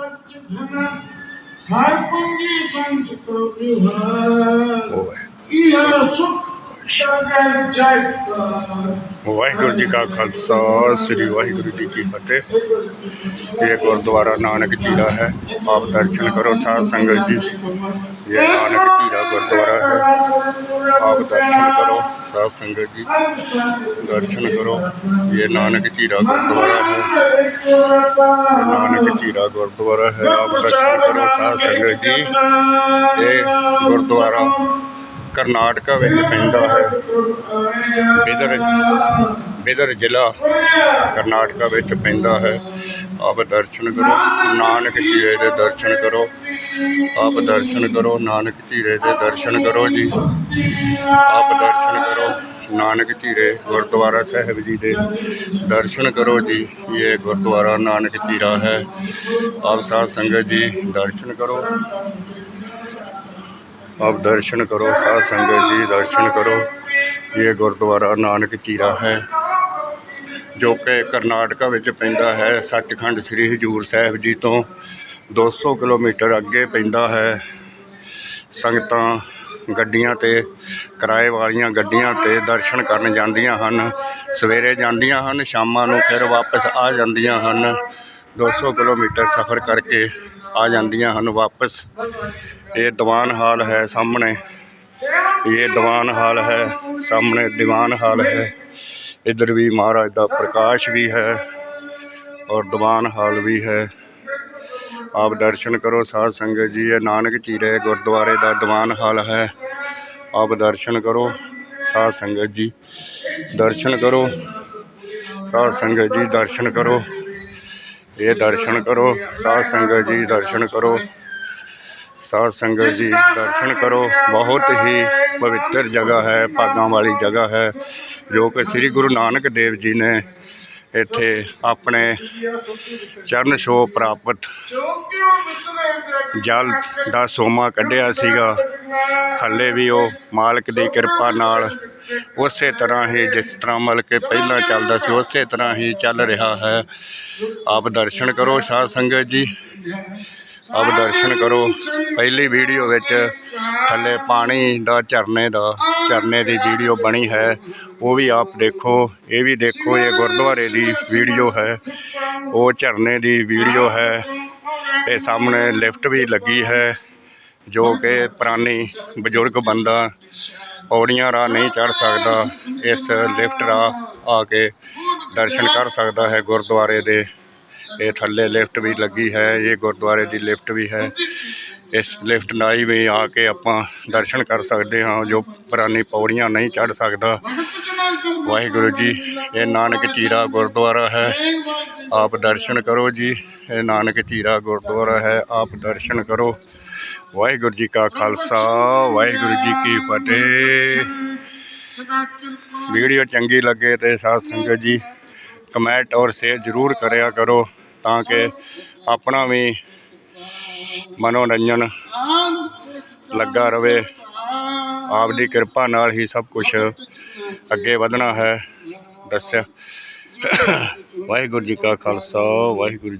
ਸੱਚ ਧਨ ਹਰ ਪੰਗੀ ਸੰਤ ਕੋ ਵਿਹਾਰ ਵਾਹਿਗੁਰੂ ਜੀ ਕਾ ਖਾਲਸਾ, ਸ੍ਰੀ ਵਾਹਿਗੁਰੂ ਜੀ ਕੀ ਫਤਿਹ। ਇਹ ਗੁਰਦੁਆਰਾ ਨਾਨਕ ਜੀਰਾ ਹੈ। ਆਪ ਦਰਸ਼ਨ ਕਰੋ ਸਾਧ ਸੰਗਤ ਜੀ। ਇਹ ਨਾਨਕ ਜੀਰਾ ਗੁਰਦੁਆਰਾ ਹੈ। ਆਪ ਦਰਸ਼ਨ ਕਰੋ, ਸਾਧ ਸੰਗਤ ਜੀ। ਦਰਸ਼ਨ ਕਰੋ, ਇਹ ਨਾਨਕ ਝੀਰਾ ਗੁਰਦੁਆਰਾ ਹੈ। ਨਾਨਕ ਝੀਰਾ ਗੁਰਦੁਆਰਾ ਹੈ, ਆਪ ਦਰਸ਼ਨ ਕਰੋ, ਸਾਧ ਸੰਗਤ ਜੀ। ਇਹ ਗੁਰਦੁਆਰਾ ਕਰਨਾਟਕਾ ਵਿੱਚ ਪੈਂਦਾ ਹੈ। ਬਿਦਰ ਬਿਦਰ ਜ਼ਿਲ੍ਹਾ ਕਰਨਾਟਕਾ ਵਿੱਚ ਪੈਂਦਾ ਹੈ ਆਪ ਦਰਸ਼ਨ ਕਰੋ ਨਾਨਕ ਜੀਰੇ ਦੇ ਦਰਸ਼ਨ ਕਰੋ ਆਪ ਦਰਸ਼ਨ ਕਰੋ ਨਾਨਕ ਜੀਰੇ ਦੇ ਦਰਸ਼ਨ ਕਰੋ ਜੀ ਆਪ ਦਰਸ਼ਨ ਕਰੋ ਨਾਨਕ ਜੀਰੇ ਗੁਰਦੁਆਰਾ ਸਾਹਿਬ ਜੀ ਦੇ ਦਰਸ਼ਨ ਕਰੋ ਜੀ ਇਹ ਗੁਰਦੁਆਰਾ ਨਾਨਕ ਜੀਰਾ ਹੈ ਆਪ ਸਾਧ ਸੰਗਤ ਜੀ ਦਰਸ਼ਨ ਕਰੋ ਆਪ ਦਰਸ਼ਨ ਕਰੋ ਸਾਧ ਸੰਗਤ ਜੀ ਦਰਸ਼ਨ ਕਰੋ ਇਹ ਗੁਰਦੁਆਰਾ ਨਾਨਕ ਚੀਰਾ ਹੈ ਜੋ ਕਿ ਕਰਨਾਟਕਾ ਵਿੱਚ ਪੈਂਦਾ ਹੈ, ਸੱਚਖੰਡ ਸ੍ਰੀ ਹਜੂਰ ਸਾਹਿਬ ਜੀ ਤੋਂ ਦੋ ਸੌ ਕਿਲੋਮੀਟਰ ਅੱਗੇ ਪੈਂਦਾ ਹੈ। ਸੰਗਤਾਂ ਗੱਡੀਆਂ ਤੇ, ਕਿਰਾਏ ਵਾਲੀਆਂ ਗੱਡੀਆਂ ਤੇ ਦਰਸ਼ਨ ਕਰਨ ਜਾਂਦੀਆਂ ਹਨ। ਸਵੇਰੇ ਜਾਂਦੀਆਂ ਹਨ, ਸ਼ਾਮਾਂ ਨੂੰ ਫਿਰ ਵਾਪਸ ਆ ਜਾਂਦੀਆਂ ਹਨ। 200 ਕਿਲੋਮੀਟਰ ਸਫ਼ਰ ਕਰਕੇ ਆ ਜਾਂਦੀਆਂ ਹਨ ਵਾਪਸ। ਇਹ ਦੀਵਾਨ ਹਾਲ ਹੈ ਸਾਹਮਣੇ। ਇਹ ਦੀਵਾਨ ਹਾਲ ਹੈ ਸਾਹਮਣੇ, ਦੀਵਾਨ ਹਾਲ ਹੈ। ਇੱਧਰ ਵੀ ਮਹਾਰਾਜ ਦਾ ਪ੍ਰਕਾਸ਼ ਵੀ ਹੈ ਔਰ ਦੀਵਾਨ ਹਾਲ ਵੀ ਹੈ। ਆਪ ਦਰਸ਼ਨ ਕਰੋ ਸਾਧ ਸੰਗਤ ਜੀ, ਇਹ ਨਾਨਕ ਚੀਰੇ ਗੁਰਦੁਆਰੇ ਦਾ ਦੀਵਾਨ ਹਾਲ ਹੈ। ਆਪ ਦਰਸ਼ਨ ਕਰੋ ਸਾਧ ਸੰਗਤ ਜੀ, ਦਰਸ਼ਨ ਕਰੋ। ਸਾਧ ਸੰਗਤ ਜੀ, ਦਰਸ਼ਨ ਕਰੋ। ਇਹ ਦਰਸ਼ਨ ਕਰੋ, ਸਾਧ ਸੰਗਤ ਜੀ, ਦਰਸ਼ਨ ਕਰੋ। ਸਾਧ ਸੰਗਤ ਜੀ, ਦਰਸ਼ਨ ਕਰੋ। ਬਹੁਤ ਹੀ ਪਵਿੱਤਰ ਜਗ੍ਹਾ ਹੈ, ਭਾਗਾਂ ਵਾਲੀ ਜਗ੍ਹਾ ਹੈ, ਜੋ ਕਿ ਸ੍ਰੀ ਗੁਰੂ ਨਾਨਕ ਦੇਵ ਜੀ ਨੇ ਇੱਥੇ ਆਪਣੇ ਚਰਨ ਛੋਹ ਪ੍ਰਾਪਤ ਜਲ ਦਾ ਸੋਮਾ ਕੱਢਿਆ ਸੀਗਾ। ਹੱਲੇ ਵੀ ਉਹ ਮਾਲਕ ਦੀ ਕਿਰਪਾ ਨਾਲ ਉਸੇ ਤਰ੍ਹਾਂ ਹੀ ਜਿਸ ਤਰ੍ਹਾਂ ਮਤਲਬ ਕਿ ਪਹਿਲਾਂ ਚੱਲਦਾ ਸੀ, ਉਸੇ ਤਰ੍ਹਾਂ ਹੀ ਚੱਲ ਰਿਹਾ ਹੈ। ਆਪ ਦਰਸ਼ਨ ਕਰੋ ਸਾਧ ਸੰਗਤ ਜੀ। ਆਪ ਦਰਸ਼ਨ ਕਰੋ। ਪਹਿਲੀ ਵੀਡੀਓ ਵਿੱਚ ਥੱਲੇ ਪਾਣੀ ਦਾ, ਝਰਨੇ ਦਾ, ਝਰਨੇ ਦੀ ਵੀਡੀਓ ਬਣੀ ਹੈ। ਉਹ ਵੀ ਆਪ ਦੇਖੋ। ਇਹ ਵੀ ਦੇਖੋ, ਇਹ ਗੁਰਦੁਆਰੇ ਦੀ ਵੀਡੀਓ ਹੈ। ਉਹ ਝਰਨੇ ਦੀ ਵੀਡੀਓ ਹੈ। ਇਹ ਸਾਹਮਣੇ ਲਿਫਟ ਵੀ ਲੱਗੀ ਹੈ, ਜੋ ਕਿ ਪੁਰਾਣੀ ਬਜ਼ੁਰਗ ਬੰਦਾ ਪੌੜੀਆਂ ਰਾਹ ਨਹੀਂ ਚੜ ਸਕਦਾ। ਇਸ ਲਿਫਟ ਰਾਹ ਆ ਕੇ ਦਰਸ਼ਨ ਕਰ ਸਕਦਾ ਹੈ ਗੁਰਦੁਆਰੇ ਦੇ। ਇਹ ਥੱਲੇ ਲਿਫਟ ਵੀ ਲੱਗੀ ਹੈ, ਇਹ ਗੁਰਦੁਆਰੇ ਦੀ ਲਿਫਟ ਵੀ ਹੈ। ਇਸ ਲਿਫਟ ਨਾਲ ਵੀ ਆ ਕੇ ਆਪਾਂ ਦਰਸ਼ਨ ਕਰ ਸਕਦੇ ਹਾਂ, ਜੋ ਪੁਰਾਣੀ ਪੌੜੀਆਂ ਨਹੀਂ ਚੜ ਸਕਦਾ। ਵਾਹਿਗੁਰੂ ਜੀ, ਇਹ ਨਾਨਕ ਚੀਰਾ ਗੁਰਦੁਆਰਾ ਹੈ। ਆਪ ਦਰਸ਼ਨ ਕਰੋ ਜੀ, ਇਹ ਨਾਨਕ ਚੀਰਾ ਗੁਰਦੁਆਰਾ ਹੈ, ਆਪ ਦਰਸ਼ਨ ਕਰੋ। ਵਾਹਿਗੁਰੂ ਜੀ ਕਾ ਖਾਲਸਾ, ਵਾਹਿਗੁਰੂ ਜੀ ਕੀ ਫਤਿਹ। ਵੀਡੀਓ ਚੰਗੀ ਲੱਗੇ ਤੇ ਸਾਧ ਸੰਗਤ ਜੀ, ਕਮੈਂਟ ਔਰ ਸ਼ੇਅਰ ਜ਼ਰੂਰ ਕਰਿਆ ਕਰੋ। ਤਾਂ ਕਿ ਆਪਣਾ ਵੀ ਮਨੋਰੰਜਨ ਲੱਗਾ ਰਵੇ। ਆਪ ਦੀ ਕਿਰਪਾ ਨਾਲ ਹੀ ਸਭ ਕੁਝ ਅੱਗੇ ਵਧਣਾ ਹੈ। ਦੱਸਿਆ। ਵਾਹਿਗੁਰੂ ਜੀ ਕਾ ਖਾਲਸਾ, ਵਾਹਿਗੁਰੂ